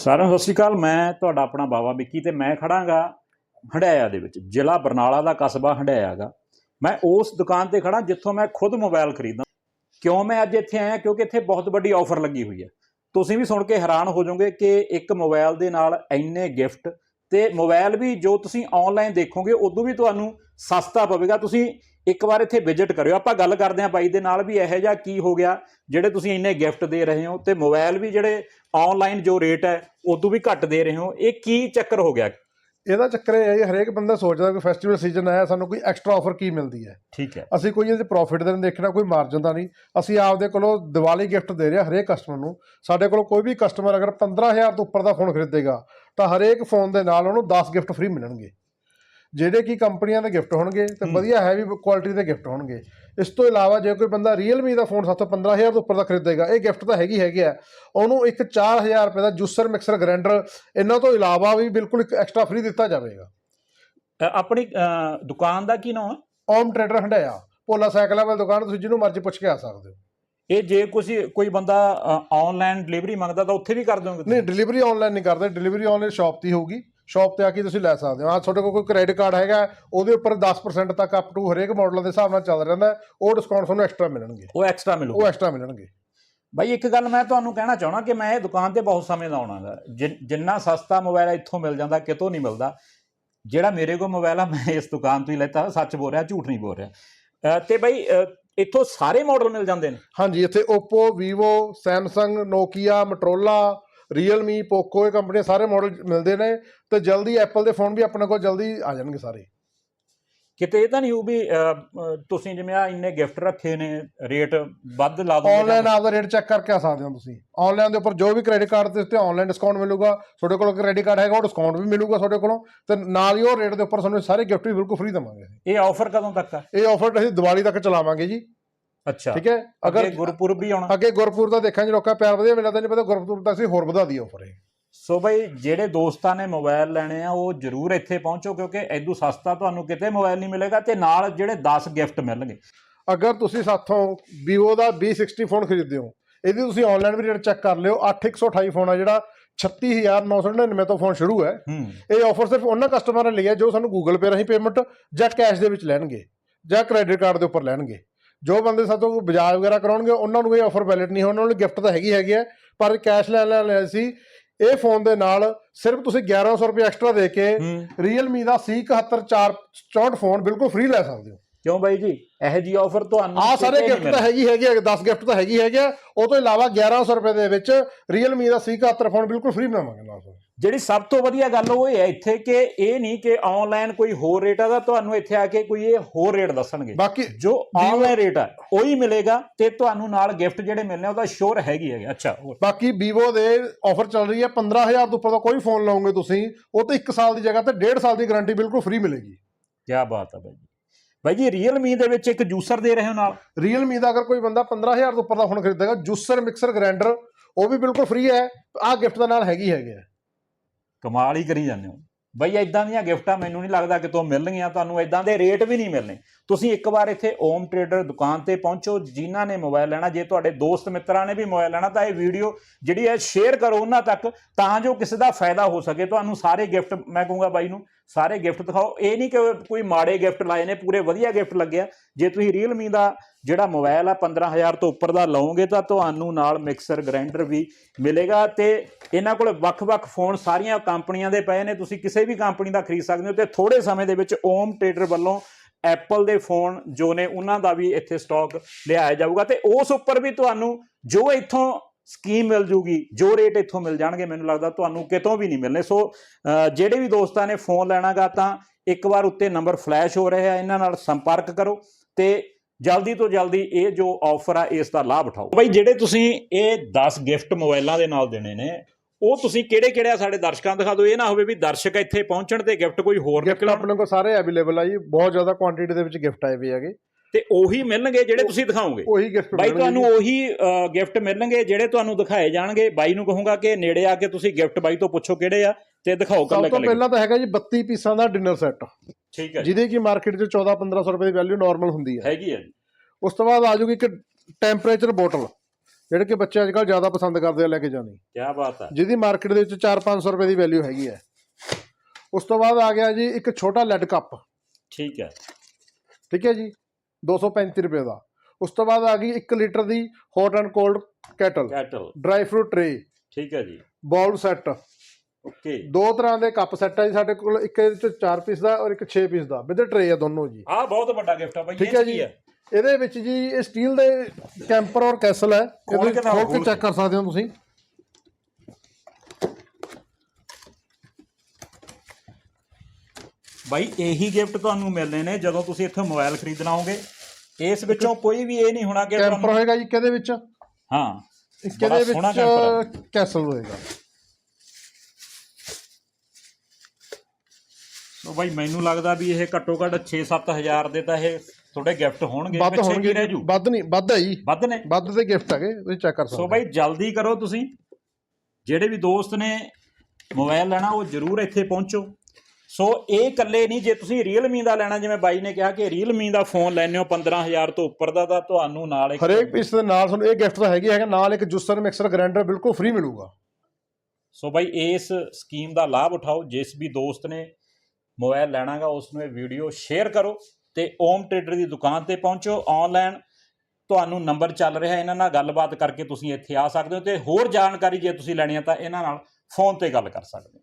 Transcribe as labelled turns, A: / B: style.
A: ਸਾਰਿਆਂ ਨੂੰ ਸਤਿ ਸ਼੍ਰੀ ਅਕਾਲ। ਮੈਂ ਤੁਹਾਡਾ ਆਪਣਾ ਬਾਵਾ ਵਿੱਕੀ ਤੇ ਮੈਂ ਖੜਾਂਗਾ ਹੰਡਿਆਇਆ ਦੇ ਵਿੱਚ। ਜ਼ਿਲ੍ਹਾ ਬਰਨਾਲਾ ਦਾ ਕਸਬਾ ਹੰਡਿਆਇਆ ਗਾ ਮੈਂ ਉਸ ਦੁਕਾਨ ਤੇ ਖੜਾ ਜਿੱਥੋਂ ਮੈਂ ਖੁਦ ਮੋਬਾਈਲ ਖਰੀਦਾਂ। ਕਿਉਂ ਮੈਂ ਅੱਜ ਇੱਥੇ ਆਇਆ? ਕਿਉਂਕਿ ਇੱਥੇ ਬਹੁਤ ਵੱਡੀ ਆਫਰ ਲੱਗੀ ਹੋਈ ਹੈ। ਤੁਸੀਂ ਵੀ ਸੁਣ ਕੇ ਹੈਰਾਨ ਹੋ ਜਾਓਗੇ ਕਿ ਇੱਕ ਮੋਬਾਈਲ ਦੇ ਨਾਲ ਇੰਨੇ ਗਿਫਟ ਤੇ ਮੋਬਾਈਲ ਵੀ ਜੋ ਤੁਸੀਂ ਆਨਲਾਈਨ ਦੇਖੋਗੇ, ਉਦੋਂ ਵੀ ਤੁਹਾਨੂੰ ਸਸਤਾ ਪਵੇਗਾ। ਤੁਸੀਂ ਇੱਕ ਵਾਰ ਇੱਥੇ ਵਿਜ਼ਿਟ ਕਰਿਓ। ਆਪਾਂ ਗੱਲ ਕਰਦੇ ਹਾਂ ਬਾਈ ਦੇ ਨਾਲ ਵੀ ਇਹੋ ਜਿਹਾ ਕੀ ਹੋ ਗਿਆ ਜਿਹੜੇ ਤੁਸੀਂ ਇੰਨੇ ਗਿਫਟ ਦੇ ਰਹੇ ਹੋ ਤੇ ਮੋਬਾਈਲ ਵੀ ਜਿਹੜੇ ਆਨਲਾਈਨ ਜੋ ਰੇਟ ਹੈ ਉਦੋਂ ਵੀ ਘੱਟ ਦੇ ਰਹੇ ਹੋ। ਇਹ ਕੀ ਚੱਕਰ ਹੋ ਗਿਆ?
B: ਇਹਦਾ ਚੱਕਰ ਇਹ ਹੈ ਜੀ ਹਰੇਕ ਬੰਦਾ ਸੋਚਦਾ ਕਿ ਫੈਸਟੀਵਲ ਸੀਜ਼ਨ ਆਇਆ ਸਾਨੂੰ ਕੋਈ ਐਕਸਟਰਾ ਆਫਰ ਕੀ ਮਿਲਦੀ ਹੈ?
A: ਠੀਕ ਹੈ।
B: ਅਸੀਂ ਕੋਈ ਇਹਦੇ ਪ੍ਰੋਫਿਟ ਦਾ ਨਹੀਂ ਦੇਖਣਾ ਕੋਈ ਮਾਰਜਨ ਦਾ ਨਹੀਂ। ਅਸੀਂ ਆਪਦੇ ਕੋਲੋਂ ਦੀਵਾਲੀ ਗਿਫਟ ਦੇ ਰਹੇ ਹਰੇਕ ਕਸਟਮਰ ਨੂੰ। ਸਾਡੇ ਕੋਲ ਕੋਈ ਵੀ ਕਸਟਮਰ ਅਗਰ 15000 ਤੋਂ ਉੱਪਰ ਦਾ ਫੋਨ ਖਰੀਦੇਗਾ ਤਾਂ ਹਰੇਕ ਫੋਨ ਦੇ ਨਾਲ ਉਹਨੂੰ 10 ਗਿਫਟ ਫ੍ਰੀ ਮਿਲਣਗੇ। ਜਿਹੜੇ ਕੀ ਕੰਪਨੀਆਂ ਦੇ ਗਿਫਟ ਹੋਣਗੇ ਤੇ। ਵਧੀਆ ਹੈਵੀ ਕੁਆਲਿਟੀ ਦੇ ਗਿਫਟ ਹੋਣਗੇ। ਇਸ ਤੋਂ ਇਲਾਵਾ ਜੇ ਕੋਈ ਬੰਦਾ Realme ਦਾ ਫੋਨ ਸਾਥੋਂ 15000 ਤੋਂ ਉੱਪਰ ਦਾ ਖਰੀਦੇਗਾ ਇਹ ਗਿਫਟ ਤਾਂ ਹੈਗੀ ਹੈਗੇ ਆ। ਉਹਨੂੰ ਇੱਕ 4000 ਰੁਪਏ ਦਾ ਜੂਸਰ ਮਿਕਸਰ ਗ੍ਰਾਈਂਡਰ ਇਹਨਾਂ ਤੋਂ ਇਲਾਵਾ ਵੀ ਬਿਲਕੁਲ ਇੱਕ ਐਕਸਟਰਾ ਫ੍ਰੀ ਦਿੱਤਾ ਜਾਵੇਗਾ।
A: ਆਪਣੀ ਦੁਕਾਨ ਦਾ ਕੀ ਨਾਮ ਹੈ
B: ਓਮ ਟ੍ਰੇਡਰ ਹੰਡਾਇਆ ਭੋਲਾ ਸਾਈਕਲਾਂ ਵਾਲੀ ਦੁਕਾਨ ਤੁਸੀਂ ਜਿਹਨੂੰ ਮਰਜ਼ੀ ਪੁੱਛ ਕੇ ਆ ਸਕਦੇ ਹੋ।
A: ਇਹ ਜੇ ਕੁਝ ਕੋਈ ਬੰਦਾ ਆਨਲਾਈਨ ਡਿਲੀਵਰੀ ਮੰਗਦਾ ਤਾਂ ਉੱਥੇ ਵੀ ਕਰ ਦੋਗੇ
B: ਨਹੀਂ ਡਿਲੀਵਰੀ ਆਨਲਾਈਨ ਨਹੀਂ ਕਰਦੇ ਡਿਲੀਵਰੀ ਆਨਲਾਈਨ ਸ਼ਾਪ ਤੇ ਹੋਊਗੀ। ਸ਼ਾਪ ਤੇ ਆ ਕੇ ਤੁਸੀਂ ਲੈ ਸਕਦੇ ਹੋ। ਆ ਤੁਹਾਡੇ ਕੋਲ ਕੋਈ ਕ੍ਰੈਡਿਟ ਕਾਰਡ ਹੈਗਾ ਉਹਦੇ ਉੱਪਰ 10% ਤੱਕ ਅਪ ਟੂ ਹਰੇਕ ਮਾਡਲ ਦੇ ਹਿਸਾਬ ਨਾਲ ਚੱਲ ਰਹਿੰਦਾ ਹੈ, ਉਹ ਡਿਸਕਾਊਂਟ ਤੁਹਾਨੂੰ ਐਕਸਟਰਾ ਮਿਲਣਗੇ।
A: ਉਹ ਐਕਸਟਰਾ
B: ਉਹ
A: ਮਿਲੂਗਾ
B: ਐਕਸਟਰਾ ਮਿਲਣਗੇ।
A: ਬਾਈ ਇੱਕ ਗੱਲ ਮੈਂ ਤੁਹਾਨੂੰ ਕਹਿਣਾ ਚਾਹਣਾ ਕਿ ਮੈਂ ਇਹ ਦੁਕਾਨ ਤੇ ਬਹੁਤ ਸਮੇਂ ਦਾ ਆਉਣਾਗਾ। ਜਿੰਨਾ ਸਸਤਾ ਮੋਬਾਈਲ ਇੱਥੋਂ ਮਿਲ ਜਾਂਦਾ ਕਿਤੋਂ ਨਹੀਂ ਮਿਲਦਾ। ਜਿਹੜਾ ਮੇਰੇ ਕੋਲ ਮੋਬਾਈਲ ਆ ਮੈਂ ਇਸ ਦੁਕਾਨ ਤੋਂ ਹੀ ਲੈਤਾ। ਸੱਚ ਬੋਲ ਰਿਹਾ ਝੂਠ ਨਹੀਂ ਬੋਲ ਰਿਹਾ। ਤੇ ਬਾਈ ਇੱਥੋਂ ਸਾਰੇ ਮਾਡਲ ਮਿਲ ਜਾਂਦੇ ਨੇ?
B: ਹਾਂਜੀ ਇੱਥੇ Oppo Vivo Samsung Nokia Motorola Realme Poco ਇਹ ਕੰਪਨੀਆਂ ਸਾਰੇ ਮਾਡਲ ਮਿਲਦੇ ਨੇ ਤੇ ਜਲਦੀ Apple ਦੇ ਫੋਨ ਵੀ ਆਪਣੇ ਕੋਲ ਜਲਦੀ ਆ ਜਾਣਗੇ ਸਾਰੇ।
A: ਕਿਤੇ ਇਹ ਤਾਂ ਨਹੀਂ ਹੋਊ ਵੀ ਤੁਸੀਂ ਜਿਵੇਂ ਆ ਇੰਨੇ ਗਿਫਟ ਰੱਖੇ ਨੇ ਰੇਟ ਵੱਧ ਲਾ ਦੋਗੇ
B: ਆਨਲਾਈਨ ਆਪਦਾ ਰੇਟ ਚੈੱਕ ਕਰਕੇ ਆ ਸਕਦੇ ਹੋ ਤੁਸੀਂ। ਆਨਲਾਈਨ ਦੇ ਉੱਪਰ ਜੋ ਵੀ ਕ੍ਰੈਡਿਟ ਕਾਰਡ ਦੇ ਉੱਤੇ ਆਨਲਾਈਨ ਡਿਸਕਾਊਂਟ ਮਿਲੂਗਾ ਤੁਹਾਡੇ ਕੋਲ ਕ੍ਰੈਡਿਟ ਕਾਰਡ ਹੈਗਾ ਉਹ ਡਿਸਕਾਊਂਟ ਵੀ ਮਿਲੂਗਾ ਤੁਹਾਡੇ ਕੋਲੋਂ ਤੇ ਨਾਲ ਹੀ ਉਹ ਰੇਟ ਦੇ ਉੱਪਰ ਤੁਹਾਨੂੰ ਸਾਰੇ ਗਿਫਟ ਵੀ ਬਿਲਕੁਲ ਫ੍ਰੀ ਦੇਵਾਂਗੇ
A: ਇਹ ਆਫਰ ਕਦੋਂ ਤੱਕ ਆ?
B: ਇਹ ਆਫਰ ਅਸੀਂ ਦੀਵਾਲੀ ਤੱਕ ਚਲਾਵਾਂਗੇ ਜੀ।
A: ਅੱਛਾ।
B: ਠੀਕ ਹੈ?
A: ਅਗਰ ਗੁਰਪੁਰਬ ਵੀ ਆਉਣਾ।
B: ਅੱਗੇ ਗੁਰਪੁਰ ਦਾ ਦੇਖਾਂਗੇ ਲੋਕਾਂ ਪਿਆਰ ਵਧੀਆ ਮਿਲਦਾ ਤਾਂ ਨਹੀਂ ਪਤਾ ਗੁਰਪੁਰ ਦਾ ਅਸੀਂ ਹੋਰ ਵਧਾ ਦਈਏ ਆਫਰ ਇਹ
A: ਸੋ ਬਈ ਜਿਹੜੇ ਦੋਸਤਾਂ ਨੇ ਮੋਬਾਈਲ ਲੈਣੇ ਆ ਉਹ ਜਰੂਰ ਇੱਥੇ ਪਹੁੰਚੋ ਕਿਉਂਕਿ ਐਦੂ ਸਸਤਾ ਤੁਹਾਨੂੰ ਕਿਤੇ ਮੋਬਾਈਲ ਨਹੀਂ ਮਿਲੇਗਾ ਤੇ ਨਾਲ ਜਿਹੜੇ 10 ਗਿਫਟ ਮਿਲਣਗੇ।
B: ਅਗਰ ਤੁਸੀਂ ਸਾਥੋਂ Vivo ਦਾ B60 ਫੋਨ ਖਰੀਦਦੇ ਹੋ ਇਹਦੀ ਤੁਸੀਂ ਆਨਲਾਈਨ ਵੀ ਰੇਟ ਚੈੱਕ ਕਰ ਲਿਓ 8128 ਫੋਨ ਆ ਜਿਹੜਾ 36999 ਤੋਂ ਫੋਨ ਸ਼ੁਰੂ ਹੈ।
A: ਹੂੰ।
B: ਇਹ ਆਫਰ ਸਿਰਫ ਉਹਨਾਂ ਕਸਟਮਰਾਂ ਲਈ ਹੈ ਜੋ ਸਾਨੂੰ ਗੂਗਲ ਪੇ ਰਾਹੀਂ ਪੇਮੈਂਟ ਜਾਂ ਕੈਸ਼ ਦੇ ਵਿੱਚ ਲੈਣਗੇ ਜਾਂ ਕ੍ਰੈਡਿਟ ਕਾਰਡ ਦੇ ਉੱਪਰ ਲੈਣਗੇ। ਜੋ ਬੰਦੇ ਸਾਤੋਂ ਬਜਾਜ ਵਗੈਰਾ ਕਰਾਉਣਗੇ ਉਹਨਾਂ ਨੂੰ ਇਹ ਆਫਰ ਵੈਲਿਡ ਨਹੀਂ ਹੈ ਉਹਨਾਂ ਨੂੰ ਗਿਫਟ ਤਾਂ ਹੈਗੀ ਹੈਗੀ ਹੈ ਪਰ ਕੈਸ਼ ਲੈਣ ਲੈਣ ਲਈ ਸੀ। ਇਹ ਫੋਨ ਦੇ ਨਾਲ ਸਿਰਫ ਤੁਸੀਂ 1100 ਰੁਪਏ ਐਕਸਟਰਾ ਦੇ ਕੇ Realme ਦਾ C71464 ਫੋਨ ਬਿਲਕੁਲ ਫ੍ਰੀ ਲੈ ਸਕਦੇ ਹੋ।
A: ਕਿਉਂ ਬਾਈ ਜੀ? ਇਹੋ ਜੀ ਆਫਰ ਤੁਹਾਨੂੰ
B: ਆ ਸਾਰੇ ਗਿਫਟ ਤਾਂ ਹੈਗੀ ਹੈਗੀ ਹੈ 10 ਗਿਫਟ ਤਾਂ ਹੈਗੀ ਹੈਗੇ। ਉਹ ਤੋਂ ਇਲਾਵਾ 1100 ਰੁਪਏ ਦੇ ਵਿੱਚ Realme ਦਾ C71 ਫੋਨ ਬਿਲਕੁਲ ਫ੍ਰੀ ਬਣਾਵਾਂਗੇ ਨਾਲ।
A: ਜਿਹੜੀ ਸਭ ਤੋਂ ਵਧੀਆ ਗੱਲ ਉਹ ਇਹ ਹੈ ਇੱਥੇ ਕਿ ਇਹ ਨਹੀਂ ਕਿ ਆਨਲਾਈਨ ਕੋਈ ਹੋਰ ਰੇਟ ਆ ਦਾ ਤੁਹਾਨੂੰ ਇੱਥੇ ਆ ਕੇ ਕੋਈ ਇਹ ਹੋਰ ਰੇਟ ਦੱਸਣਗੇ।
B: ਬਾਕੀ
A: ਜੋ ਆਨਲਾਈਨ ਰੇਟ ਆ ਉਹੀ ਮਿਲੇਗਾ ਤੇ ਤੁਹਾਨੂੰ ਨਾਲ ਗਿਫਟ ਜਿਹੜੇ ਮਿਲਨੇ ਆ ਉਹਦਾ ਸ਼ੋਰ ਹੈਗੀ ਹੈ ਅੱਛਾ
B: ਬਾਕੀ Vivo ਦੇ ਆਫਰ ਚੱਲ ਰਹੀ ਹੈ 15000 ਤੋਂ ਉੱਪਰ ਦਾ ਕੋਈ ਫੋਨ ਲਓਗੇ ਤੁਸੀਂ ਉਹ ਤੇ 1 ਸਾਲ ਦੀ ਜਗ੍ਹਾ ਤੇ 1.5 ਸਾਲ ਦੀ ਗਾਰੰਟੀ ਬਿਲਕੁਲ ਫ੍ਰੀ ਮਿਲੇਗੀ।
A: ਕੀ ਬਾਤ ਹੈ ਬਾਈ ਬਾਈ ਜੀ Realme ਦੇ ਵਿੱਚ ਇੱਕ ਜੂਸਰ ਦੇ ਰਹੇ ਹੋ ਨਾਲ?
B: Realme ਦਾ ਅਗਰ ਕੋਈ ਬੰਦਾ 15000 ਤੋਂ ਉੱਪਰ ਦਾ ਫੋਨ ਖਰੀਦੇਗਾ ਜੂਸਰ ਮਿਕਸਰ ਗ੍ਰਾਈਂਡਰ ਉਹ ਵੀ ਬਿਲਕੁਲ ਫ੍ਰੀ ਹੈ ਆਹ ਗਿਫਟ ਦਾ ਨਾਲ ਹੈਗੀ ਹੈਗੇ ਆ।
A: ਕਮਾਲ ਹੀ ਕਰੀ ਜਾਂਦੇ ਹੋ। ਬਈ ਇਦਾਂ ਦੀਆਂ ਗਿਫਟਾਂ ਮੈਨੂੰ ਨਹੀਂ ਲੱਗਦਾ ਕਿ ਕਿਤੋਂ ਮਿਲਣਗੀਆਂ, ਤੁਹਾਨੂੰ ਇਦਾਂ ਦੇ ਰੇਟ ਵੀ ਨਹੀਂ ਮਿਲਣੇ। ਤੁਸੀਂ ਇੱਕ ਵਾਰ ਇੱਥੇ ਓਮ ਟ੍ਰੇਡਰ ਦੁਕਾਨ ਤੇ ਪਹੁੰਚੋ, ਜਿਨ੍ਹਾਂ ਨੇ ਮੋਬਾਈਲ ਲੈਣਾ, ਜੇ ਤੁਹਾਡੇ ਦੋਸਤ ਮਿੱਤਰਾਂ ਨੇ ਵੀ ਮੋਬਾਈਲ ਲੈਣਾ, ਤਾਂ ਇਹ ਵੀਡੀਓ ਜਿਹੜੀ ਹੈ ਸ਼ੇਅਰ ਕਰੋ ਉਹਨਾਂ ਤੱਕ, ਤਾਂ ਜੋ ਕਿਸੇ ਦਾ ਫਾਇਦਾ ਹੋ ਸਕੇ। ਤੁਹਾਨੂੰ ਸਾਰੇ ਗਿਫਟ ਮੈਂ ਕਹੂੰਗਾ ਬਾਈ ਨੂੰ, ਸਾਰੇ ਗਿਫਟ ਦਿਖਾਓ। ਇਹ ਨਹੀਂ ਕਿ ਕੋਈ ਮਾੜੇ ਗਿਫਟ ਲਾਏ ਨੇ, ਪੂਰੇ ਵਧੀਆ ਗਿਫਟ ਲੱਗਿਆ ਜੇ ਤੁਸੀਂ ਰੀਅਲਮੀ ਦਾ ਜਿਹੜਾ ਮੋਬਾਈਲ ਆ 15000 ਤੋਂ ਉੱਪਰ ਦਾ ਲਓਗੇ ਤਾਂ ਤੁਹਾਨੂੰ ਨਾਲ ਮਿਕਸਰ ਗ੍ਰਾਈਂਡਰ ਵੀ ਮਿਲੇਗਾ ਤੇ ਇਹਨਾਂ ਕੋਲ ਵੱਖ-ਵੱਖ ਫੋਨ ਸਾਰੀਆਂ ਕੰਪਨੀਆਂ ਦੇ ਪਏ ਨੇ। ਤੁਸੀਂ ਕਿਸੇ ਵੀ ਕੰਪਨੀ ਦਾ ਖਰੀਦ ਸਕਦੇ ਹੋ ਤੇ ਥੋੜੇ ਸਮੇਂ ਦੇ ਵਿੱਚ ਓਮ ਟ੍ਰੇਡਰ ਵੱਲੋਂ ਐਪਲ ਦੇ ਫੋਨ ਜੋ ਨੇ ਉਹਨਾਂ ਦਾ ਵੀ ਇੱਥੇ ਸਟਾਕ ਲਿਆਇਆ ਜਾਊਗਾ ਤੇ ਉਸ ਉੱਪਰ ਵੀ ਤੁਹਾਨੂੰ ਜੋ ਇੱਥੋਂ ਸਕੀਮ ਮਿਲ ਜੂਗੀ, ਜੋ ਰੇਟ ਇੱਥੋਂ ਮਿਲ ਜਾਣਗੇ, ਮੈਨੂੰ ਲੱਗਦਾ ਤੁਹਾਨੂੰ ਕਿਤੋਂ ਵੀ ਨਹੀਂ ਮਿਲਨੇ ਸੋ ਜਿਹੜੇ ਵੀ ਦੋਸਤਾਂ ਨੇ ਫੋਨ ਲੈਣਾਗਾ ਤਾਂ ਇੱਕ ਵਾਰ ਉੱਤੇ ਨੰਬਰ ਫਲੈਸ਼ ਹੋ ਰਿਹਾ ਇਹਨਾਂ ਨਾਲ ਸੰਪਰਕ ਕਰੋ ਤੇ ਜਲਦੀ ਤੋਂ ਜਲਦੀ ਇਹ ਜੋ ਆਫਰ ਆ ਇਸ ਦਾ ਲਾਭ ਉਠਾਓ। ਬਈ ਜਿਹੜੇ ਤੁਸੀਂ ਇਹ 10 ਗਿਫਟ ਮੋਬਾਈਲਾਂ ਦੇ ਨਾਲ ਦੇਣੇ ਨੇ ਉਹ ਤੁਸੀਂ ਕਿਹੜੇ ਕਿਹੜੇ ਆ ਸਾਡੇ ਦਰਸ਼ਕਾਂ ਦਿਖਾ ਦਿਓ। ਇਹ ਨਾ ਹੋਵੇ ਵੀ ਦਰਸ਼ਕ ਇੱਥੇ ਪਹੁੰਚਣ ਤੇ ਗਿਫਟ ਕੋਈ ਹੋਰ
B: ਗਿਫਟ ਆਪਣੇ ਕੋਲ ਸਾਰੇ ਅਵੇਲੇਬਲ ਆ ਜੀ। ਬਹੁਤ ਜ਼ਿਆਦਾ ਕੁਆਂਟੀਟੀ ਦੇ ਵਿੱਚ ਗਿਫਟ ਆਏ ਵੀ ਹੈਗੇ।
A: ਤੇ ਉਹੀ ਮਿਲਣਗੇ ਜਿਹੜੇ ਤੁਸੀਂ ਦਿਖਾਓਗੇ।
B: ਉਹੀ ਗਿਫਟ
A: ਬਾਈ ਤੁਹਾਨੂੰ ਉਹੀ ਗਿਫਟ ਮਿਲਣਗੇ ਜਿਹੜੇ ਤੁਹਾਨੂੰ ਦਿਖਾਏ ਜਾਣਗੇ। ਬਾਈ ਨੂੰ ਕਹੂੰਗਾ ਕਿ ਨੇੜੇ ਆ ਕੇ ਤੁਸੀਂ ਗਿਫਟ ਬਾਈ ਤੋਂ ਪੁੱਛੋ ਕਿਹੜੇ ਆ। ਤੇ ਦਿਖਾਓ
B: ਸਭ
A: ਕੱਲੇ
B: ਤੋਂ
A: ਕੱਲੇ
B: ਪਹਿਲਾਂ ਤਾਂ ਹੈਗਾ ਜੀ 32 ਪੀਸਾਂ ਦਾ ਡਿਨਰ ਸੈੱਟ
A: ਠੀਕ ਹੈ
B: ਜਿਹਦੀ ਕਿ ਮਾਰਕੀਟ 'ਚ 14-1500 ਰੁਪਏ ਦੀ ਵੈਲਿਊ ਨਾਰਮਲ ਹੁੰਦੀ ਹੈ।
A: ਹੈਗੀ ਹੈ ਜੀ।
B: ਉਸ ਤੋਂ ਬਾਅਦ ਆ ਜੂਗੀ ਇੱਕ ਟੈਂਪਰੇਚਰ ਬੋਟਲ ਜਿਹੜੇ ਕਿ ਬੱਚੇ ਅੱਜ ਕੱਲ੍ਹ ਜ਼ਿਆਦਾ ਪਸੰਦ ਕਰਦੇ ਆ ਲੈ ਕੇ ਜਾਣੀ।
A: ਕੀ ਬਾਤ ਹੈ।
B: ਜਿਹਦੀ ਮਾਰਕੀਟ ਦੇ ਵਿੱਚ 4-500 ਰੁਪਏ ਦੀ ਵੈਲਿਊ ਹੈਗੀ ਹੈ। ਉਸ ਤੋਂ ਬਾਅਦ ਆ ਗਿਆ ਜੀ ਇੱਕ ਛੋਟਾ ਲੈਡ ਕੱਪ
A: ਠੀਕ ਹੈ।
B: ਠੀਕ ਹੈ ਜੀ 235 ਰੁਪਏ ਦਾ। ਉਸ ਤੋਂ ਬਾਅਦ ਆ ਗਈ 1 litre the hot and cold kettle
A: kettle
B: dry fruit tray
A: ਠੀਕ ਹੈ ਜੀ।
B: Bowl set
A: okay.
B: ਦੋ ਤਰ੍ਹਾਂ ਦੇ ਕੱਪ ਸੈੱਟ ਹੈ ਜੀ ਸਾਡੇ ਕੋਲ ਇੱਕ ਇਹਦੇ ਵਿੱਚ 4 ਪੀਸ ਦਾ ਔਰ ਇੱਕ 6 ਪੀਸ ਦਾ ਵਿਦ ਟਰੇ ਆ ਦੋਨੋਂ ਜੀ।
A: ਆਹ ਬਹੁਤ ਵੱਡਾ ਗਿਫਟ ਆ ਬਾਈ
B: ਠੀਕ ਹੈ ਜੀ। ਇਹਦੇ ਵਿੱਚ ਜੀ ਇਹ ਸਟੀਲ ਦੇ ਕੈਂਪਰ ਔਰ ਕੈਸਲ ਹੈ। ਇਹਦੇ ਖੋਲ ਕੇ ਚੈੱਕ ਕਰ ਸਕਦੇ ਹੋ ਤੁਸੀਂ।
A: ਬਾਈ ਇਹੀ ਗਿਫਟ ਤੁਹਾਨੂੰ ਮਿਲਨੇ ਨੇ ਜਦੋਂ ਤੁਸੀਂ ਇੱਥੋਂ ਮੋਬਾਈਲ ਖਰੀਦਣਾ ਹੋਗੇ। ਇਸ ਵਿੱਚੋਂ ਕੋਈ ਵੀ ਇਹ ਨਹੀਂ ਹੋਣਾ ਕਿ
B: ਕੈਂਪਰ ਹੋਏਗਾ ਜੀ ਕਿਹਦੇ ਵਿੱਚ?
A: ਹਾਂ। ਸੋਹਣਾ ਕੈਂਪਰ
B: ਵਿੱਚ ਕੈਸਲ ਹੋਏਗਾ।
A: ਸੋ ਬਾਈ ਮੈਨੂੰ ਲੱਗਦਾ ਵੀ ਇਹ ਘੱਟੋ ਘੱਟ 6-7000 ਦੇ ਤਾਂ ਇਹ ਤੁਹਾਡੇ ਗਿਫਟ ਹੋਣਗੇ
B: ਵੱਧ ਹੋਣਗੇ।
A: ਰਹਿ ਜੂ?
B: ਵੱਧ ਨਹੀਂ ਵੱਧ ਹੈ ਜੀ।
A: ਵੱਧ ਨੇ?
B: ਵੱਧ ਦੇ ਗਿਫਟ ਹੈਗੇ ਤੁਸੀਂ ਚੈੱਕ ਕਰ ਸਕਦੇ
A: ਸੋ ਬਾਈ ਜਲਦੀ ਕਰੋ ਤੁਸੀਂ। ਜਿਹੜੇ ਵੀ ਦੋਸਤ ਨੇ ਮੋਬਾਈਲ ਲੈਣਾ ਉਹ ਜ਼ਰੂਰ ਇੱਥੇ ਪਹੁੰਚੋ। ਸੋ ਇਹ ਇਕੱਲੇ ਨਹੀਂ ਜੇ ਤੁਸੀਂ Realme ਦਾ ਲੈਣਾ ਜਿਵੇਂ ਬਾਈ ਨੇ ਕਿਹਾ ਕਿ Realme ਦਾ ਫੋਨ ਲੈਣੇ ਹੋ 15000 ਤੋਂ ਉੱਪਰ ਦਾ ਤਾਂ ਤੁਹਾਨੂੰ ਨਾਲ ਇੱਕ
B: ਹਰੇਕ ਪੀਸ ਦੇ ਨਾਲ ਤੁਹਾਨੂੰ ਇਹ ਗਿਫਟ ਤਾਂ ਹੈਗੀ ਹੈਗਾ ਨਾਲ ਇੱਕ ਜੂਸਰ ਮਿਕਸਰ ਗ੍ਰਾਈਂਡਰ ਬਿਲਕੁਲ ਫ੍ਰੀ ਮਿਲੂਗਾ।
A: ਸੋ ਬਾਈ ਇਸ ਸਕੀਮ ਦਾ ਲਾਭ ਉਠਾਓ ਜਿਸ ਵੀ ਦੋਸਤ ਨੇ ਮੋਬਾਈਲ ਲੈਣਾਗਾ ਉਸ ਨੂੰ ਇਹ ਵੀਡੀਓ ਸ਼ੇਅਰ ਕਰੋ ਤੇ ਓਮ ਟ੍ਰੇਡਰ ਦੀ ਦੁਕਾਨ ਤੇ ਪਹੁੰਚੋ। ਆਨਲਾਈਨ ਤੁਹਾਨੂੰ ਨੰਬਰ ਚੱਲ ਰਿਹਾ, ਇਹਨਾਂ ਨਾਲ ਗੱਲਬਾਤ ਕਰਕੇ ਤੁਸੀਂ ਇੱਥੇ ਆ ਸਕਦੇ ਹੋ ਤੇ ਹੋਰ ਜਾਣਕਾਰੀ ਜੇ ਤੁਸੀਂ ਲੈਣੀ ਹੈ ਤਾਂ ਇਹਨਾਂ ਨਾਲ ਫੋਨ ਤੇ ਗੱਲ ਕਰ ਸਕਦੇ ਹੋ।